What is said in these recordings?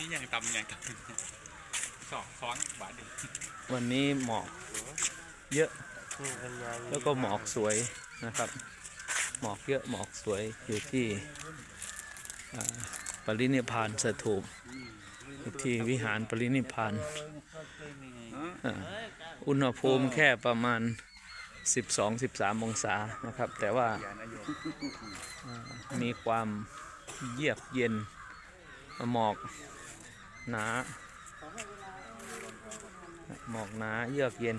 นี่ยังตำยังตำสองซ้อนบาทเดียววันนี้หมอกเยอะ แล้วก็หมอกสวยนะครับ หมอกเยอะหมอกสวยอยู่ที่อ่าปรินิพานสถูปที่วิหารปรินิพานอุณหภูมิแค่ประมาณ 12-13 องศานะครับ แต่ว่ามีความเยือกเย็นหมอก หนาหมอกหนาเยือกเย็น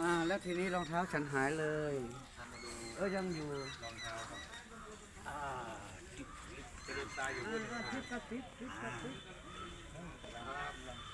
อ่าแล้วทีนี้รองเท้าฉันหายเลย เออยังอยู่ Big Bob, Big Bob, Big Bob, Big Bob, Big Bob. เข้าสู่วิหาร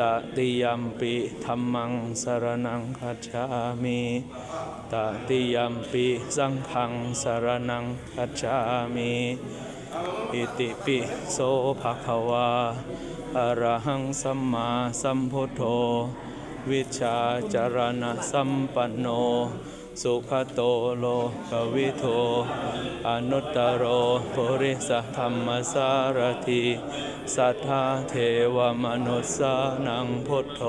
ตติยมปิธัมมังสรนังคัจฉามิตติยมปิสังฆังสรนังคัจฉามิอิติปิโสภะคะวาอะระหังสัมมาสัมพุทโธ วิชาจารณะสัมปันโน สุขโตโลกวิโทอนุตตรโรปุริสธรรมสารถิสัทธาเทวมนุสสานังพุทโธ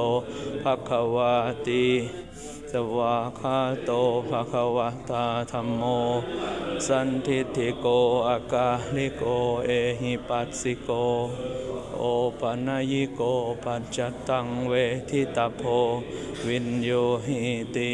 ภควาติสวาคาโตภะคะวะตาธัมโม สันทิฏฐิโกอากาลิโกเอหิปัสสิโก โอปัญญิโกปัจจตังเวทิตาโพ วินโยหิติ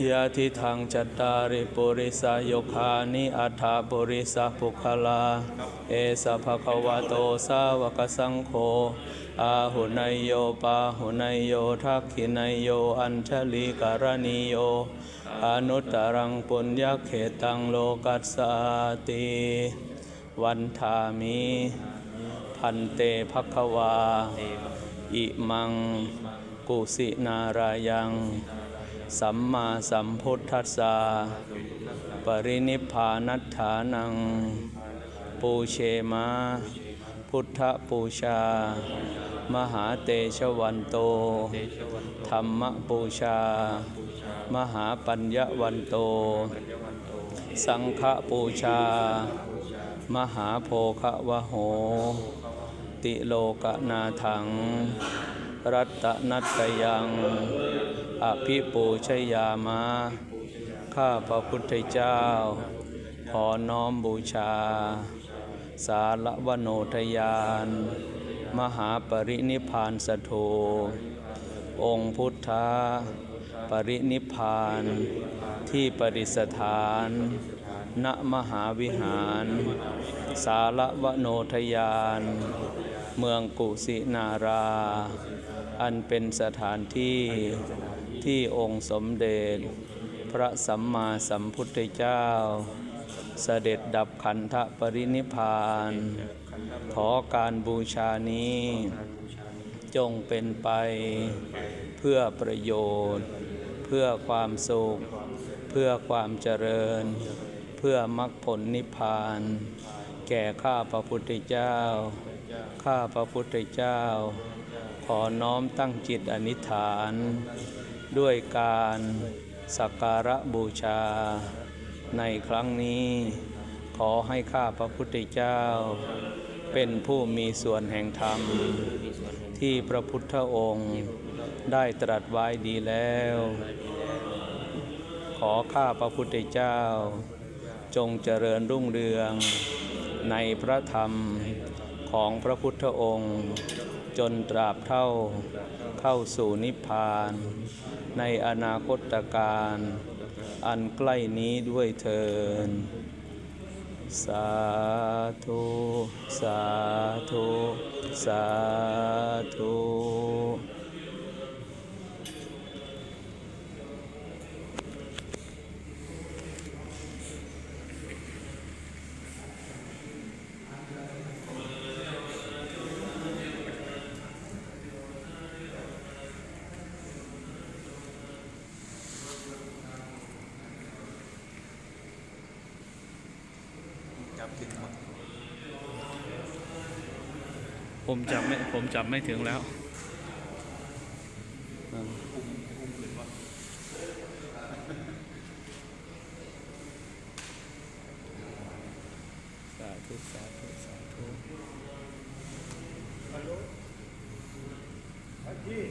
ยะทิทางจัตตาริปุริสายุคานิอัฏฐาปุริสาภุคลา เอสภะคะวะโตสาวกสังโฆอาหุนยโยปาหุนยโยทักขินยโยอัญชลีการณิโยอนุตตรังปุญญเขตังโลกัสสาติวันทามิพันเตภควา อิมัง กุสินารายัง สัมมาสัมพุทธัสสะปรินิพพานัฏฐานัง ปูเชมา พุทธปูชา มหาเตชะวันโต ธรรมปูชา มหาปัญญวันโต สังฆปูชา มหาโพคะวโห ติโลกนาถัง รัตนัตยัง อภิปูชยามะข้าพระพุทธเจ้า ขอน้อมบูชา สารวโนทยาน มหาปรินิพานสโทองค์พุทธะปรินิพพานที่ปริสถาน ณมหาวิหาร สารวโนทยาน เมืองกุสินารา อันเป็นสถานที่ ที่องค์สมเด็จ พระสัมมาสัมพุทธเจ้า เสด็จดับขันธปรินิพพาน ขอการบูชานี้ จงเป็นไปเพื่อประโยชน์ เพื่อความสุข เพื่อความเจริญ เพื่อมรรคผลนิพพาน แก่ข้าพระพุทธเจ้า ข้าพระพุทธเจ้าขอน้อมตั้งจิตอนิษฐาน ด้วยการสักการะบูชา ในครั้งนี้ขอให้ข้าพระพุทธเจ้า เป็นผู้มีส่วนแห่งธรรม ที่พระพุทธองค์ได้ตรัสไว้ดีแล้ว ขอข้าพระพุทธเจ้า จงเจริญรุ่งเรืองในพระธรรมของพระพุทธองค์ จนตราบเท่าเข้าสู่นิพพาน ในอนาคตการ อันใกล้นี้ด้วยเทินสาธุ สาธุ สาธุึงผมจับไม่ผมจับไม่ถึงแล้วสาธุสาธุสาธุฮัลโหลพี่